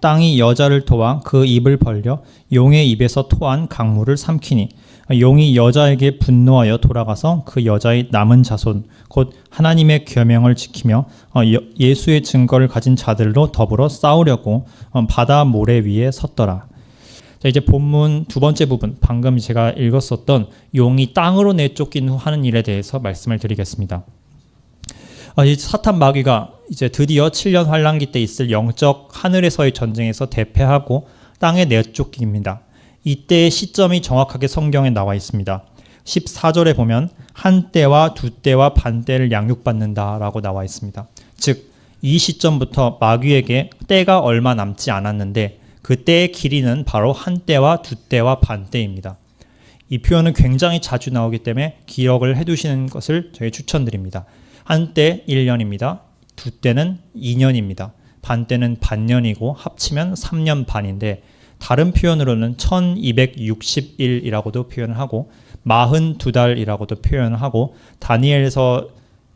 땅이 여자를 토와 그 입을 벌려 용의 입에서 토한 강물을 삼키니 용이 여자에게 분노하여 돌아가서 그 여자의 남은 자손 곧 하나님의 계명을 지키며 어, 여- 예수의 증거를 가진 자들로 더불어 싸우려고 어, 바다 모래 위에 섰더라. 자, 이제 본문 두 번째 부분 방금 제가 읽었었던 용이 땅으로 내쫓긴 후 하는 일에 대해서 말씀을 드리겠습니다. 아, 이 사탄 마귀가 이제 드디어 7년 환란기 때 있을 영적 하늘에서의 전쟁에서 대패하고 땅에 내쫓깁니다. 이때의 시점이 정확하게 성경에 나와 있습니다. 14절에 보면 한 때와 두 때와 반 때를 양육받는다라고 나와 있습니다. 즉, 이 시점부터 마귀에게 때가 얼마 남지 않았는데 그 때의 길이는 바로 한 때와 두 때와 반 때입니다. 이 표현은 굉장히 자주 나오기 때문에 기억을 해두시는 것을 저희 추천드립니다. 한때 1년입니다. 두 때는 2년입니다. 반 때는 반년이고 합치면 3년 반인데 다른 표현으로는 1261이라고도 표현을 하고 42달이라고도 표현을 하고 다니엘서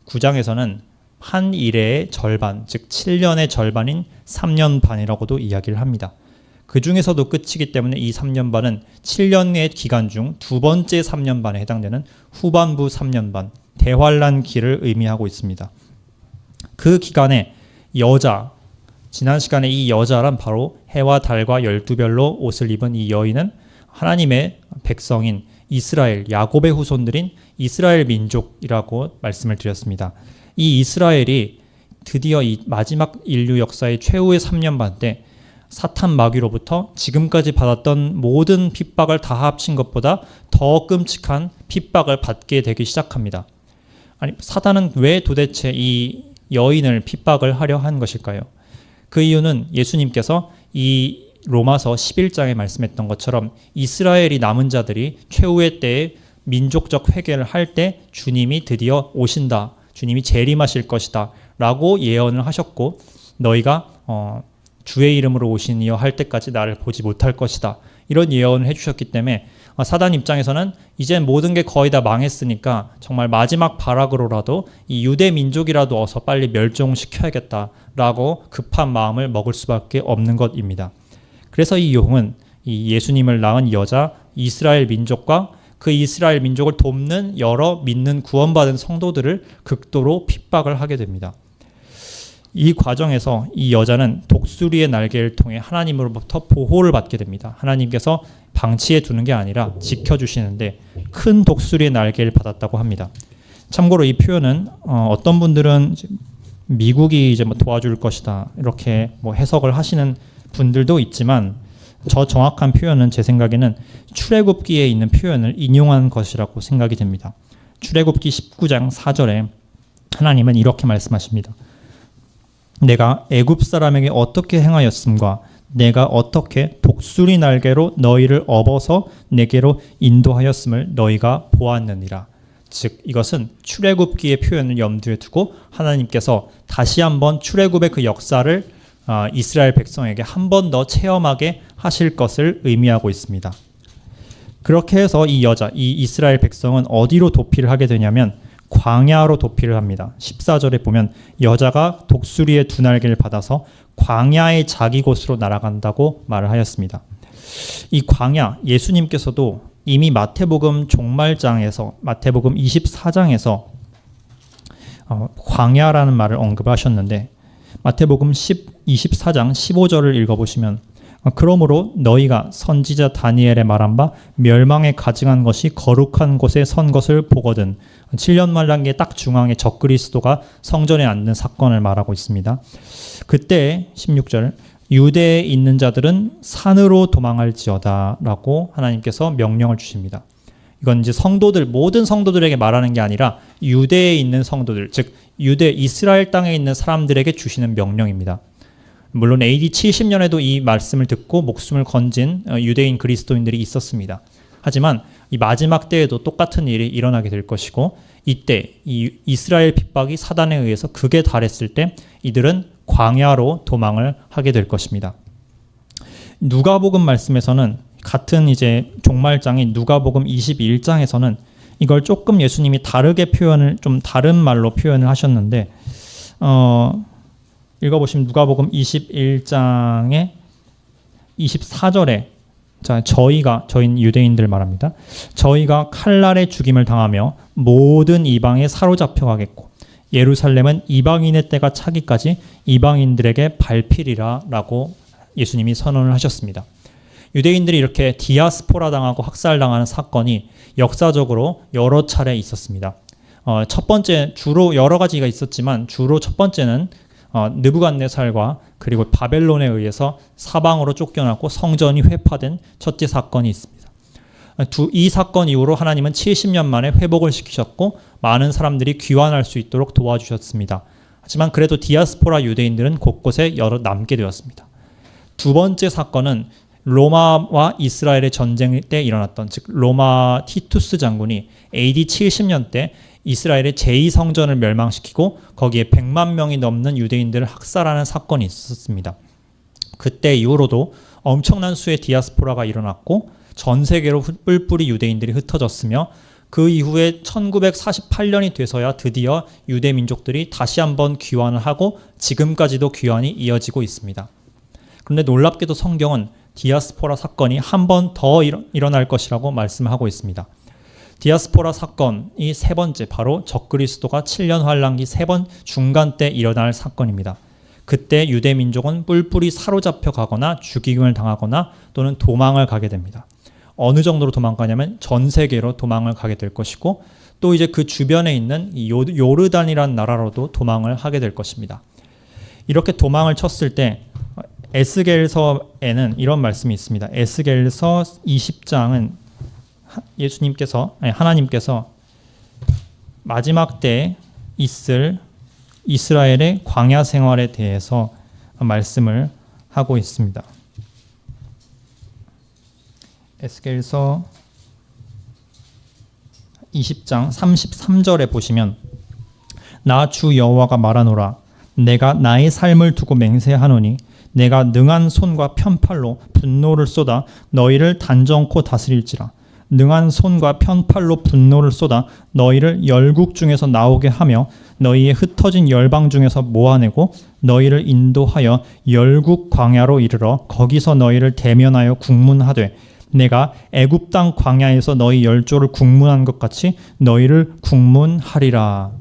9장에서는 한 일의 절반, 즉 7년의 절반인 3년 반이라고도 이야기를 합니다. 그 중에서도 끝이기 때문에 이 3년 반은 7년의 기간 중 두 번째 3년 반에 해당되는 후반부 3년 반, 대환란 기를 의미하고 있습니다. 그 기간에 여자, 지난 시간에 이 여자란 바로 해와 달과 열두 별로 옷을 입은 이 여인은 하나님의 백성인 이스라엘, 야곱의 후손들인 이스라엘 민족이라고 말씀을 드렸습니다. 이 이스라엘이 드디어 이 마지막 인류 역사의 최후의 3년 반 때 사탄 마귀로부터 지금까지 받았던 모든 핍박을 다 합친 것보다 더 끔찍한 핍박을 받게 되기 시작합니다. 아니 사단은 왜 도대체 이 여인을 핍박을 하려 한 것일까요? 그 이유는 예수님께서 이 로마서 11장에 말씀했던 것처럼 이스라엘이 남은 자들이 최후의 때에 민족적 회개를 할 때 주님이 드디어 오신다. 주님이 재림하실 것이다. 라고 예언을 하셨고 너희가 어, 주의 이름으로 오시니여 할 때까지 나를 보지 못할 것이다. 이런 예언을 해주셨기 때문에 어, 사단 입장에서는 이제 모든 게 거의 다 망했으니까 정말 마지막 발악으로라도 이 유대 민족이라도 어서 빨리 멸종시켜야겠다라고 급한 마음을 먹을 수밖에 없는 것입니다. 그래서 이 용은 이 예수님을 낳은 여자 이스라엘 민족과 그 이스라엘 민족을 돕는 여러 믿는 구원받은 성도들을 극도로 핍박을 하게 됩니다. 이 과정에서 이 여자는 독수리의 날개를 통해 하나님으로부터 보호를 받게 됩니다. 하나님께서 방치해 두는 게 아니라 지켜주시는데 큰 독수리의 날개를 받았다고 합니다. 참고로 이 표현은 어, 어떤 분들은 미국이 이제 뭐 도와줄 것이다 이렇게 뭐 해석을 하시는 분들도 있지만 저 정확한 표현은 제 생각에는 출애굽기에 있는 표현을 인용한 것이라고 생각이 됩니다. 출애굽기 19장 4절에 하나님은 이렇게 말씀하십니다. 내가 애굽 사람에게 어떻게 행하였음과 내가 어떻게 독수리 날개로 너희를 업어서 내게로 인도하였음을 너희가 보았느니라. 즉 이것은 출애굽기의 표현을 염두에 두고 하나님께서 다시 한번 출애굽의 그 역사를 아, 이스라엘 백성에게 한 번 더 체험하게 하실 것을 의미하고 있습니다. 그렇게 해서 이 여자, 이 이스라엘 백성은 어디로 도피를 하게 되냐면 광야로 도피를 합니다. 14절에 보면 여자가 독수리의 두 날개를 받아서 광야의 자기 곳으로 날아간다고 말을 하였습니다. 이 광야 예수님께서도 이미 마태복음 종말장에서 마태복음 24장에서 어, 광야라는 말을 언급하셨는데 마태복음 10, 24장 15절을 읽어보시면 어, 그러므로 너희가 선지자 다니엘의 말한 바 멸망에 가증한 것이 거룩한 곳에 선 것을 보거든 7년 말란기의 딱 중앙에 적그리스도가 성전에 앉는 사건을 말하고 있습니다. 그때 16절 유대에 있는 자들은 산으로 도망할지어다라고 하나님께서 명령을 주십니다. 이건 이제 성도들 모든 성도들에게 말하는 게 아니라 유대에 있는 성도들 즉 유대 이스라엘 땅에 있는 사람들에게 주시는 명령입니다. 물론 AD 70년에도 이 말씀을 듣고 목숨을 건진 어, 유대인 그리스도인들이 있었습니다. 하지만 이 마지막 때에도 똑같은 일이 일어나게 될 것이고 이때 이 이스라엘 핍박이 사단에 의해서 극에 달했을 때 이들은 광야로 도망을 하게 될 것입니다. 누가복음 말씀에서는 같은 이제 종말장인 누가복음 22장에서는 이걸 조금 예수님이 다르게 표현을 좀 다른 말로 표현을 하셨는데 어 읽어보시면 누가복음 21장의 24절에 자 저희가 저희 유대인들 말합니다. 저희가 칼날의 죽임을 당하며 모든 이방에 사로잡혀 가겠고 예루살렘은 이방인의 때가 차기까지 이방인들에게 발필이라라고 예수님이 선언을 하셨습니다. 유대인들이 이렇게 디아스포라 당하고 학살당하는 사건이 역사적으로 여러 차례 있었습니다. 어, 첫 번째 주로 여러 가지가 있었지만 주로 첫 번째는 어, 느부갓네살과 그리고 바벨론에 의해서 사방으로 쫓겨나고 성전이 회파된 첫째 사건이 있습니다. 두, 이 사건 이후로 하나님은 70년 만에 회복을 시키셨고 많은 사람들이 귀환할 수 있도록 도와주셨습니다. 하지만 그래도 디아스포라 유대인들은 곳곳에 여러 남게 되었습니다. 두 번째 사건은 로마와 이스라엘의 전쟁 때 일어났던 즉 로마 티투스 장군이 AD 70년 때 이스라엘의 제2성전을 멸망시키고 거기에 100만 명이 넘는 유대인들을 학살하는 사건이 있었습니다. 그때 이후로도 엄청난 수의 디아스포라가 일어났고 전 세계로 뿔뿔이 유대인들이 흩어졌으며 그 이후에 1948년이 돼서야 드디어 유대 민족들이 다시 한번 귀환을 하고 지금까지도 귀환이 이어지고 있습니다. 그런데 놀랍게도 성경은 디아스포라 사건이 한 번 더 일어날 것이라고 말씀하고 있습니다. 디아스포라 사건이 세 번째 바로 적그리스도가 7년 환란기 세 번 중간 때 일어날 사건입니다. 그때 유대 민족은 뿔뿔이 사로잡혀 가거나 죽임을 당하거나 또는 도망을 가게 됩니다. 어느 정도로 도망가냐면 전 세계로 도망을 가게 될 것이고 또 이제 그 주변에 있는 요르단이란 나라로도 도망을 하게 될 것입니다. 이렇게 도망을 쳤을 때 에스겔서에는 이런 말씀이 있습니다. 에스겔서 20장은 예수님께서 아니 하나님께서 마지막 때 있을 이스라엘의 광야 생활에 대해서 말씀을 하고 있습니다. 에스겔서 20장 33절에 보시면 나 주 여호와가 말하노라 내가 나의 삶을 두고 맹세하노니 내가 능한 손과 편팔로 분노를 쏟아 너희를 단정코 다스릴지라 능한 손과 편팔로 분노를 쏟아 너희를 열국 중에서 나오게 하며 너희의 흩어진 열방 중에서 모아내고 너희를 인도하여 열국 광야로 이르러 거기서 너희를 대면하여 국문하되 내가 애굽 땅 광야에서 너희 열조를 국문한 것 같이 너희를 국문하리라.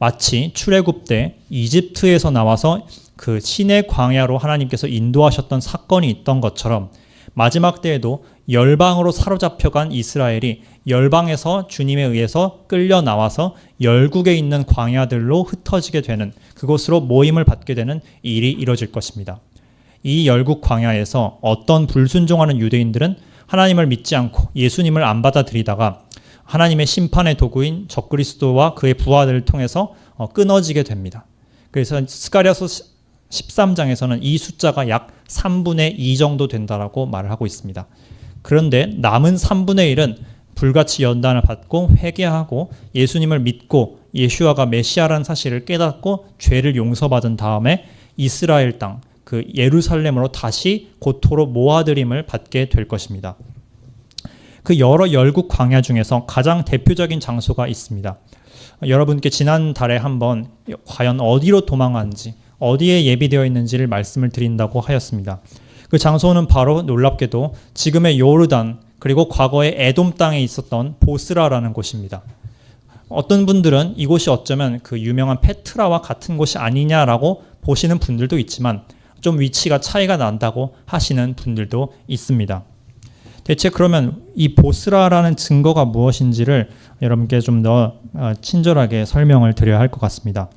마치 출애굽 때 이집트에서 나와서 그 신의 광야로 하나님께서 인도하셨던 사건이 있던 것처럼 마지막 때에도 열방으로 사로잡혀간 이스라엘이 열방에서 주님에 의해서 끌려 나와서 열국에 있는 광야들로 흩어지게 되는 그곳으로 모임을 받게 되는 일이 이뤄질 것입니다. 이 열국 광야에서 어떤 불순종하는 유대인들은 하나님을 믿지 않고 예수님을 안 받아들이다가 하나님의 심판의 도구인 적그리스도와 그의 부하들을 통해서 어, 끊어지게 됩니다. 그래서 스가랴서 13장에서는 이 숫자가 약 3분의 2 정도 된다라고 말을 하고 있습니다. 그런데 남은 3분의 1은 불같이 연단을 받고 회개하고 예수님을 믿고 예수아가 메시아라는 사실을 깨닫고 죄를 용서받은 다음에 이스라엘 땅, 그 예루살렘으로 다시 고토로 모아들임을 받게 될 것입니다. 그 여러 열국 광야 중에서 가장 대표적인 장소가 있습니다. 여러분께 지난 달에 한번 과연 어디로 도망한지 어디에 예비되어 있는지를 말씀을 드린다고 하였습니다. 그 장소는 바로 놀랍게도 지금의 요르단 그리고 과거의 에돔 땅에 있었던 보스라라는 곳입니다. 어떤 분들은 이곳이 어쩌면 그 유명한 페트라와 같은 곳이 아니냐라고 보시는 분들도 있지만 좀 위치가 차이가 난다고 하시는 분들도 있습니다. 대체 그러면 이 보스라라는 증거가 무엇인지를 여러분께 좀더 어, 친절하게 설명을 드려야 할 것 같습니다.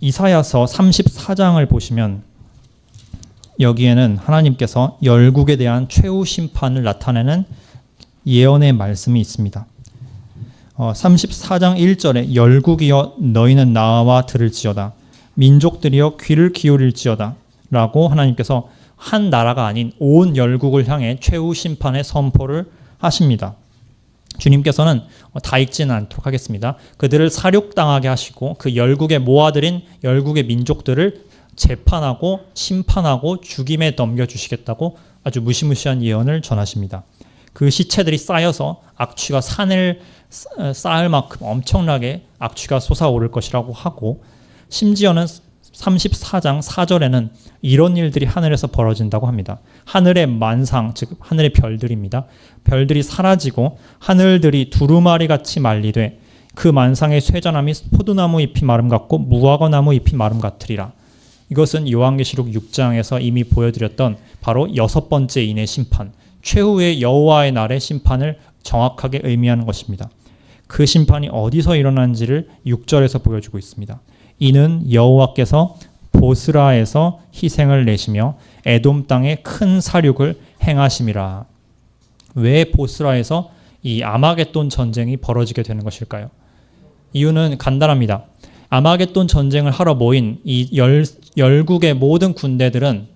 이사야서 34장을 보시면 여기에는 하나님께서 열국에 대한 최후 심판을 나타내는 예언의 말씀이 있습니다. 어, 34장 1절에 열국이여 너희는 나와 들을지어다 민족들이여 귀를 기울일지어다 라고 하나님께서 한 나라가 아닌 온 열국을 향해 최후 심판의 선포를 하십니다. 주님께서는 다 읽지는 않도록 하겠습니다. 그들을 사륙당하게 하시고 그 열국의 모아들인 열국의 민족들을 재판하고 심판하고 죽임에 넘겨주시겠다고 아주 무시무시한 예언을 전하십니다. 그 시체들이 쌓여서 악취가 산을 쌓을 만큼 엄청나게 악취가 솟아오를 것이라고 하고 심지어는 34장 4절에는 이런 일들이 하늘에서 벌어진다고 합니다. 하늘의 만상, 즉 하늘의 별들입니다. 별들이 사라지고 하늘들이 두루마리 같이 말리되 그 만상의 쇠전함이 포도나무 잎이 마름 같고 무화과 나무 잎이 마름 같으리라. 이것은 요한계시록 6장에서 이미 보여드렸던 바로 여섯 번째 인의 심판, 최후의 여호와의 날의 심판을 정확하게 의미하는 것입니다. 그 심판이 어디서 일어난지를 6절에서 보여주고 있습니다. 이는 여호와께서 보스라에서 희생을 내시며 에돔 땅에 큰 사륙을 행하심이라. 왜 보스라에서 이 아마겟돈 전쟁이 벌어지게 되는 것일까요? 이유는 간단합니다. 아마겟돈 전쟁을 하러 모인 이 열, 열국의 모든 군대들은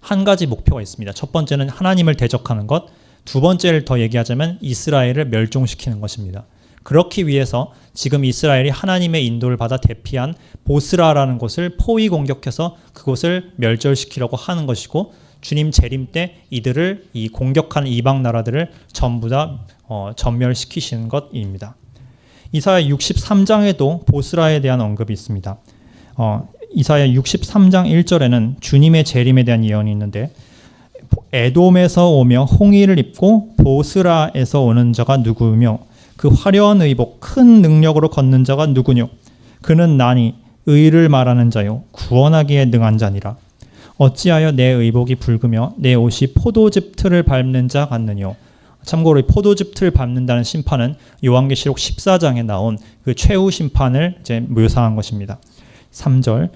한 가지 목표가 있습니다. 첫 번째는 하나님을 대적하는 것, 두 번째를 더 얘기하자면 이스라엘을 멸종시키는 것입니다. 그렇기 위해서 지금 이스라엘이 하나님의 인도를 받아 대피한 보스라라는 곳을 포위 공격해서 그곳을 멸절시키려고 하는 것이고 주님 재림 때 이들을 이 공격한 이방 나라들을 전부 다 어, 전멸시키시는 것입니다. 이사야 63장에도 보스라에 대한 언급이 있습니다. 어, 이사야 63장 1절에는 주님의 재림에 대한 예언이 있는데 에돔에서 오며 홍의를 입고 보스라에서 오는 자가 누구며 그 화려한 의복 큰 능력으로 걷는 자가 누구뇨? 그는 나니 의를 말하는 자요 구원하기에 능한 자니라. 어찌하여 내 의복이 붉으며 내 옷이 포도즙 틀을 밟는 자 같느뇨? 참고로 포도즙 틀 밟는다는 심판은 요한계시록 14장에 나온 그 최후 심판을 이제 묘사한 것입니다. 3절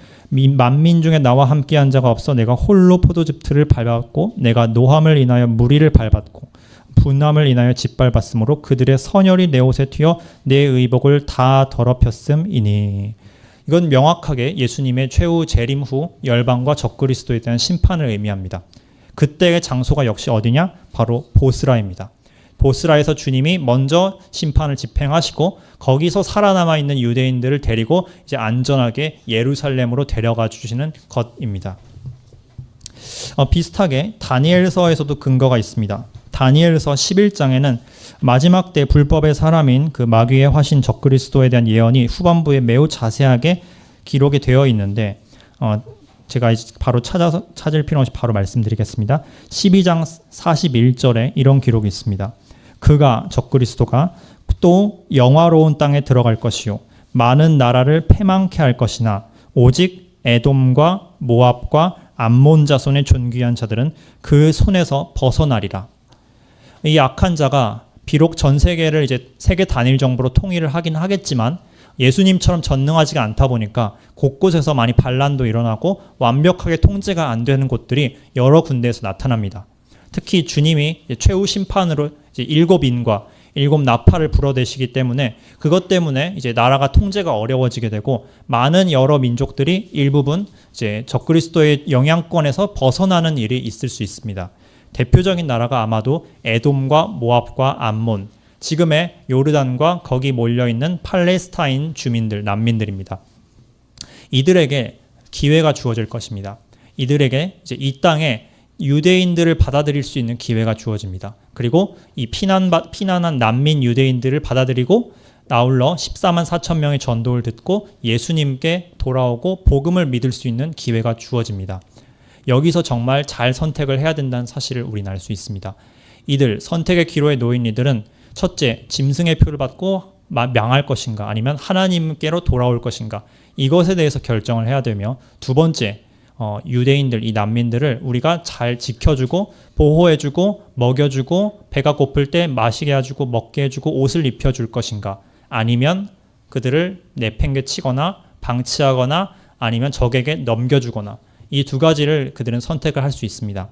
만민 중에 나와 함께한 자가 없어 내가 홀로 포도즙 틀을 밟았고 내가 노함을 인하여 무리를 밟았고 분함을 인하여 짓밟았으므로 그들의 선열이 내 옷에 튀어 내 의복을 다 더럽혔음이니 이건 명확하게 예수님의 최후 재림 후 열방과 적그리스도에 대한 심판을 의미합니다. 그때의 장소가 역시 어디냐? 바로 보스라입니다. 보스라에서 주님이 먼저 심판을 집행하시고 거기서 살아남아 있는 유대인들을 데리고 이제 안전하게 예루살렘으로 데려가 주시는 것입니다. 어, 비슷하게 다니엘서에서도 근거가 있습니다. 다니엘서 11장에는 마지막 때 불법의 사람인 그 마귀의 화신 적그리스도에 대한 예언이 후반부에 매우 자세하게 기록이 되어 있는데 어, 제가 바로 찾아서 찾을 필요 없이 바로 말씀드리겠습니다. 12장 41절에 이런 기록이 있습니다. 그가 적그리스도가 또 영화로운 땅에 들어갈 것이요 많은 나라를 패망케 할 것이나 오직 에돔과 모압과 암몬 자손의 존귀한 자들은 그 손에서 벗어나리라. 이 악한 자가 비록 전 세계를 이제 세계 단일 정부로 통일을 하긴 하겠지만 예수님처럼 전능하지가 않다 보니까 곳곳에서 많이 반란도 일어나고 완벽하게 통제가 안 되는 곳들이 여러 군데에서 나타납니다. 특히 주님이 최후 심판으로 일곱 인과 일곱 나팔을 불어대시기 때문에 그것 때문에 이제 나라가 통제가 어려워지게 되고 많은 여러 민족들이 일부분 이제 적그리스도의 영향권에서 벗어나는 일이 있을 수 있습니다. 대표적인 나라가 아마도 에돔과 모압과 암몬, 지금의 요르단과 거기 몰려 있는 팔레스타인 주민들, 난민들입니다. 이들에게 기회가 주어질 것입니다. 이들에게 이제 이 땅에 유대인들을 받아들일 수 있는 기회가 주어집니다. 그리고 이 피난 피난한 난민 유대인들을 받아들이고 아울러 14만 4천 명의 전도를 듣고 예수님께 돌아오고 복음을 믿을 수 있는 기회가 주어집니다. 여기서 정말 잘 선택을 해야 된다는 사실을 우리는 알 수 있습니다. 이들 선택의 기로에 놓인 이들은 첫째 짐승의 표를 받고 명할 것인가? 아니면 하나님께로 돌아올 것인가? 이것에 대해서 결정을 해야 되며 두 번째 어, 유대인들 이 난민들을 우리가 잘 지켜주고 보호해주고 먹여주고 배가 고플 때 마시게 해주고 먹게 해주고 옷을 입혀줄 것인가? 아니면 그들을 내팽개치거나 방치하거나 아니면 적에게 넘겨주거나 이 두 가지를 그들은 선택을 할 수 있습니다.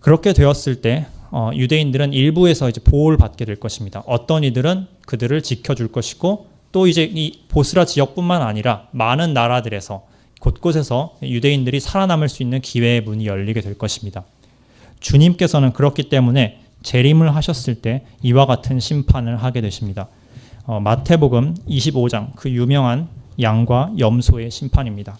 그렇게 되었을 때 어, 유대인들은 일부에서 이제 보호를 받게 될 것입니다. 어떤 이들은 그들을 지켜줄 것이고 또 이제 이 보스라 지역뿐만 아니라 많은 나라들에서 곳곳에서 유대인들이 살아남을 수 있는 기회의 문이 열리게 될 것입니다. 주님께서는 그렇기 때문에 재림을 하셨을 때 이와 같은 심판을 하게 되십니다. 어, 마태복음 25장 그 유명한 양과 염소의 심판입니다.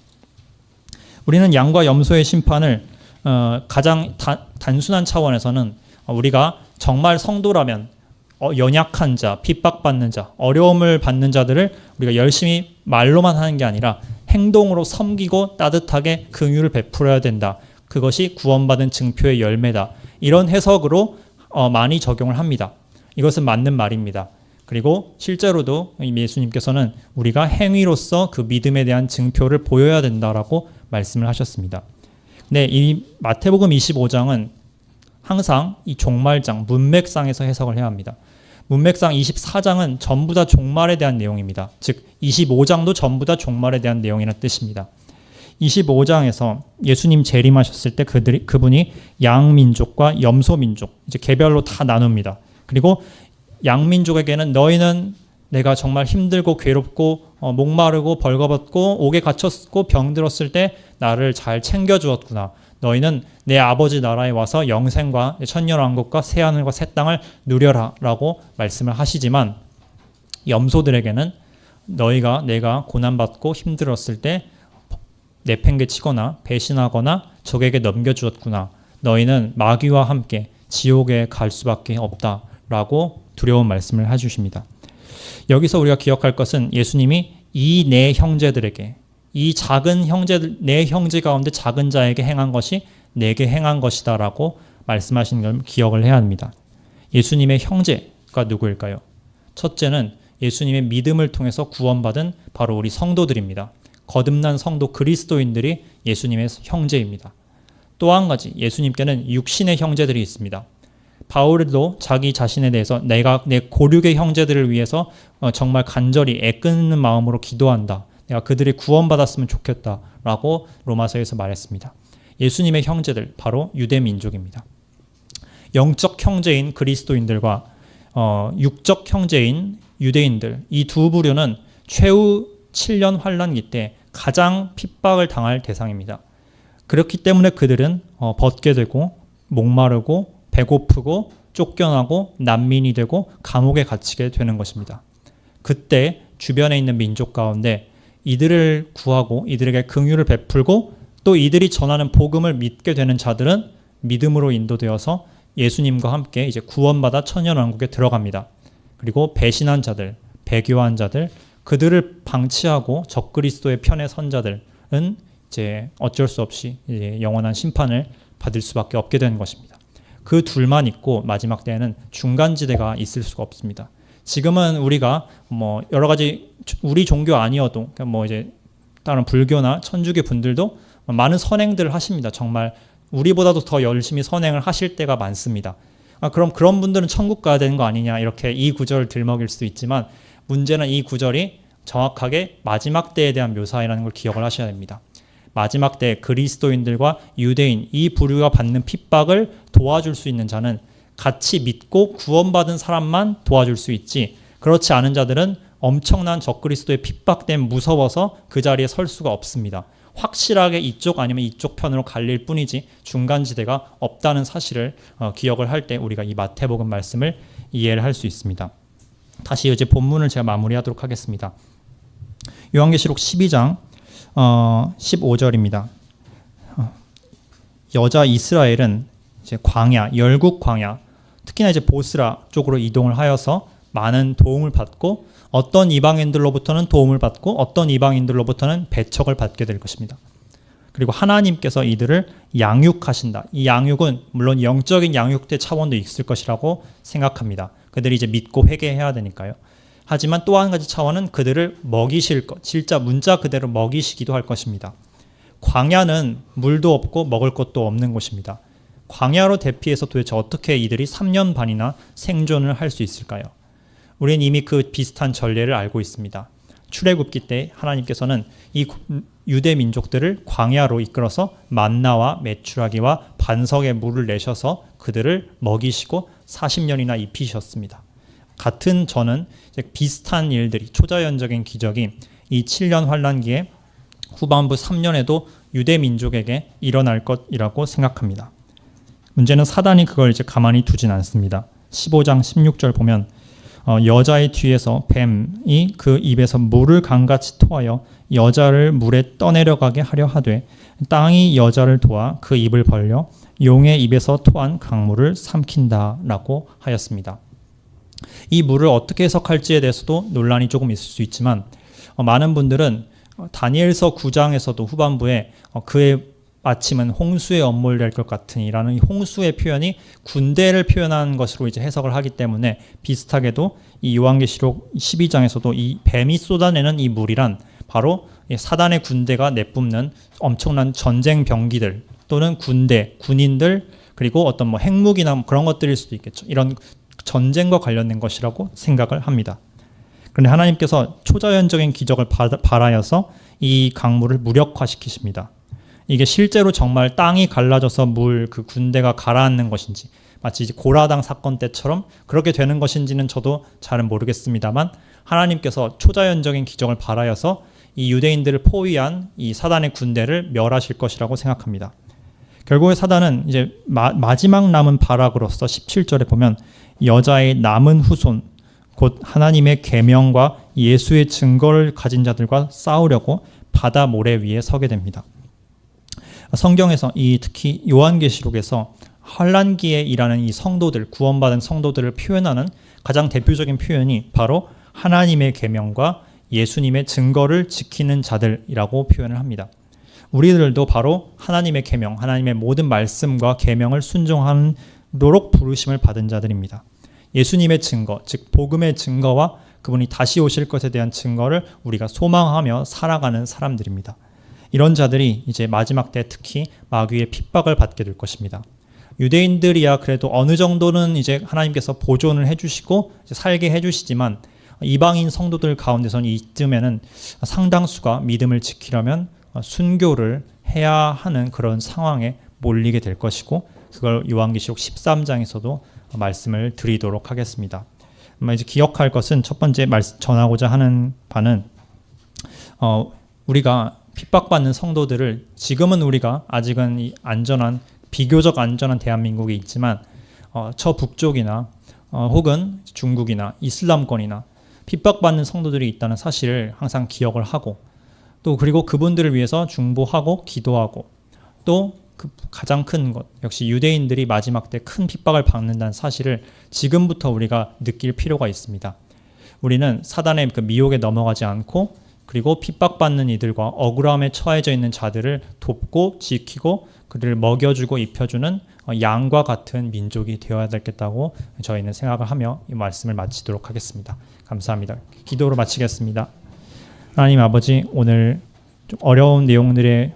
우리는 양과 염소의 심판을 어, 가장 다, 단순한 차원에서는 우리가 정말 성도라면 어, 연약한 자, 핍박받는 자, 어려움을 받는 자들을 우리가 열심히 말로만 하는 게 아니라 행동으로 섬기고 따뜻하게 긍휼을 베풀어야 된다. 그것이 구원받은 증표의 열매다. 이런 해석으로 어, 많이 적용을 합니다. 이것은 맞는 말입니다. 그리고 실제로도 예수님께서는 우리가 행위로서 그 믿음에 대한 증표를 보여야 된다라고 말씀을 하셨습니다. 네, 이 마태복음 25장은 항상 이 종말장, 문맥상에서 해석을 해야 합니다. 문맥상 24장은 전부 다 종말에 대한 내용입니다. 즉 25장도 전부 다 종말에 대한 내용이라는 뜻입니다. 25장에서 예수님 재림하셨을 때 그들이 그분이 양민족과 염소민족 이제 개별로 다 나눕니다. 그리고 양민족에게는 너희는 내가 정말 힘들고 괴롭고 어, 목마르고 벌거벗고 옥에 갇혔고 병들었을 때 나를 잘 챙겨 주었구나. 너희는 내 아버지 나라에 와서 영생과 천년왕국과 새 하늘과 새 땅을 누려라 라고 말씀을 하시지만 염소들에게는 너희가 내가 고난 받고 힘들었을 때 내팽개치거나 배신하거나 적에게 넘겨주었구나. 너희는 마귀와 함께 지옥에 갈 수밖에 없다 라고 두려운 말씀을 해주십니다. 여기서 우리가 기억할 것은 예수님이 이 내 형제들에게 이 작은 형제들 내 형제 가운데 작은 자에게 행한 것이 내게 행한 것이다라고 말씀하신 걸 기억을 해야 합니다. 예수님의 형제가 누구일까요? 첫째는 예수님의 믿음을 통해서 구원받은 바로 우리 성도들입니다. 거듭난 성도 그리스도인들이 예수님의 형제입니다. 또 한 가지 예수님께는 육신의 형제들이 있습니다. 바울도 자기 자신에 대해서 내가 내 고륙의 형제들을 위해서 어, 정말 간절히 애끓는 마음으로 기도한다. 내가 그들이 구원받았으면 좋겠다라고 로마서에서 말했습니다. 예수님의 형제들 바로 유대 민족입니다. 영적 형제인 그리스도인들과 어, 육적 형제인 유대인들 이 두 부류는 최후 7년 환란기 때 가장 핍박을 당할 대상입니다. 그렇기 때문에 그들은 어, 벗게 되고 목마르고 배고프고 쫓겨나고 난민이 되고 감옥에 갇히게 되는 것입니다. 그때 주변에 있는 민족 가운데 이들을 구하고 이들에게 긍휼을 베풀고 또 이들이 전하는 복음을 믿게 되는 자들은 믿음으로 인도되어서 예수님과 함께 이제 구원받아 천년왕국에 들어갑니다. 그리고 배신한 자들, 배교한 자들, 그들을 방치하고 적그리스도의 편에 선 자들은 이제 어쩔 수 없이 이제 영원한 심판을 받을 수밖에 없게 되는 것입니다. 그 둘만 있고 마지막 때에는 중간 지대가 있을 수가 없습니다. 지금은 우리가 뭐 여러 가지 우리 종교 아니어도 뭐 이제 다른 불교나 천주교 분들도 많은 선행들을 하십니다. 정말 우리보다도 더 열심히 선행을 하실 때가 많습니다. 아, 그럼 그런 분들은 천국 가야 되는 거 아니냐 이렇게 이 구절을 들먹일 수도 있지만 문제는 이 구절이 정확하게 마지막 때에 대한 묘사이라는 걸 기억을 하셔야 됩니다. 마지막 때 그리스도인들과 유대인 이 부류가 받는 핍박을 도와줄 수 있는 자는 같이 믿고 구원받은 사람만 도와줄 수 있지 그렇지 않은 자들은 엄청난 적그리스도의 핍박됨 무서워서 그 자리에 설 수가 없습니다. 확실하게 이쪽 아니면 이쪽 편으로 갈릴 뿐이지 중간 지대가 없다는 사실을 어, 기억을 할 때 우리가 이 마태복음 말씀을 이해를 할 수 있습니다. 다시 이제 본문을 제가 마무리하도록 하겠습니다. 요한계시록 12장 어, 15절입니다. 어, 여자 이스라엘은 이제 광야, 열국 광야, 특히나 이제 보스라 쪽으로 이동을 하여서 많은 도움을 받고 어떤 이방인들로부터는 도움을 받고 어떤 이방인들로부터는 배척을 받게 될 것입니다. 그리고 하나님께서 이들을 양육하신다. 이 양육은 물론 영적인 양육대 차원도 있을 것이라고 생각합니다. 그들이 이제 믿고 회개해야 되니까요. 하지만 또 한 가지 차원은 그들을 먹이실 것, 진짜 문자 그대로 먹이시기도 할 것입니다. 광야는 물도 없고 먹을 것도 없는 곳입니다. 광야로 대피해서 도대체 어떻게 이들이 3년 반이나 생존을 할 수 있을까요? 우리는 이미 그 비슷한 전례를 알고 있습니다. 출애굽기 때 하나님께서는 이 유대 민족들을 광야로 이끌어서 만나와 메추라기와 반석의 물을 내셔서 그들을 먹이시고 40년이나 입히셨습니다. 같은 저는 비슷한 일들이 초자연적인 기적이 이 7년 환란기에 후반부 3년에도 유대 민족에게 일어날 것이라고 생각합니다. 문제는 사단이 그걸 이제 가만히 두진 않습니다. 15장 16절 보면 어, 여자의 뒤에서 뱀이 그 입에서 물을 강같이 토하여 여자를 물에 떠내려가게 하려 하되 땅이 여자를 도와 그 입을 벌려 용의 입에서 토한 강물을 삼킨다라고 하였습니다. 이 물을 어떻게 해석할지에 대해서도 논란이 조금 있을 수 있지만 어, 많은 분들은 어, 다니엘서 9장에서도 후반부에 어, 그의 아침은 홍수에 엄몰될 것 같으니라는 이 홍수의 표현이 군대를 표현한 것으로 이제 해석을 하기 때문에 비슷하게도 이 요한계시록 12장에서도 이 뱀이 쏟아내는 이 물이란 바로 이 사단의 군대가 내뿜는 엄청난 전쟁 병기들 또는 군대, 군인들 그리고 어떤 뭐 핵무기나 뭐 그런 것들일 수도 있겠죠. 이런 전쟁과 관련된 것이라고 생각을 합니다. 그런데 하나님께서 초자연적인 기적을 바- 발하여서 이 강물을 무력화시키십니다. 이게 실제로 정말 땅이 갈라져서 물 그 군대가 가라앉는 것인지 마치 고라당 사건 때처럼 그렇게 되는 것인지는 저도 잘은 모르겠습니다만 하나님께서 초자연적인 기적을 발하여서 이 유대인들을 포위한 이 사단의 군대를 멸하실 것이라고 생각합니다. 결국에 사단은 이제 마, 마지막 남은 발악으로서 17절에 보면 여자의 남은 후손 곧 하나님의 계명과 예수의 증거를 가진 자들과 싸우려고 바다 모래 위에 서게 됩니다. 성경에서 이 특히 요한계시록에서 환란기에 일하는 이 성도들 구원받은 성도들을 표현하는 가장 대표적인 표현이 바로 하나님의 계명과 예수님의 증거를 지키는 자들이라고 표현을 합니다. 우리들도 바로 하나님의 계명, 하나님의 모든 말씀과 계명을 순종하도록 부르심을 받은 자들입니다. 예수님의 증거, 즉 복음의 증거와 그분이 다시 오실 것에 대한 증거를 우리가 소망하며 살아가는 사람들입니다. 이런 자들이 이제 마지막 때 특히 마귀의 핍박을 받게 될 것입니다. 유대인들이야 그래도 어느 정도는 이제 하나님께서 보존을 해주시고 살게 해주시지만 이방인 성도들 가운데서는 이쯤에는 상당수가 믿음을 지키려면 순교를 해야 하는 그런 상황에 몰리게 될 것이고 그걸 요한계시록 13장에서도 말씀을 드리도록 하겠습니다. 이제 기억할 것은 첫 번째 말씀 전하고자 하는 바는 어, 우리가 핍박받는 성도들을 지금은 우리가 아직은 이 안전한 비교적 안전한 대한민국에 있지만 어, 저 북쪽이나 어, 혹은 중국이나 이슬람권이나 핍박받는 성도들이 있다는 사실을 항상 기억을 하고 또 그리고 그분들을 위해서 중보하고 기도하고 또 그 가장 큰 것 역시 유대인들이 마지막 때 큰 핍박을 받는다는 사실을 지금부터 우리가 느낄 필요가 있습니다. 우리는 사단의 그 미혹에 넘어가지 않고 그리고 핍박받는 이들과 억울함에 처해져 있는 자들을 돕고 지키고 그들을 먹여주고 입혀주는 어, 양과 같은 민족이 되어야 되겠다고 저희는 생각을 하며 이 말씀을 마치도록 하겠습니다. 감사합니다. 기도로 마치겠습니다. 하나님 아버지 오늘 좀 어려운 내용들의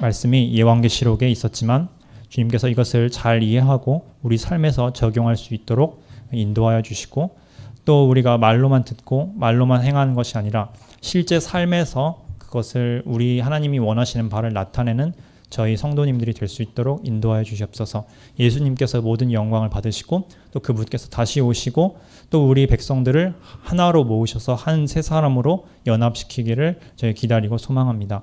말씀이 예왕계시록에 있었지만 주님께서 이것을 잘 이해하고 우리 삶에서 적용할 수 있도록 인도하여 주시고 또 우리가 말로만 듣고 말로만 행하는 것이 아니라 실제 삶에서 그것을 우리 하나님이 원하시는 바를 나타내는 저희 성도님들이 될 수 있도록 인도하여 주시옵소서. 예수님께서 모든 영광을 받으시고 또 그분께서 다시 오시고 또 우리 백성들을 하나로 모으셔서 한 세 사람으로 연합시키기를 저희 기다리고 소망합니다.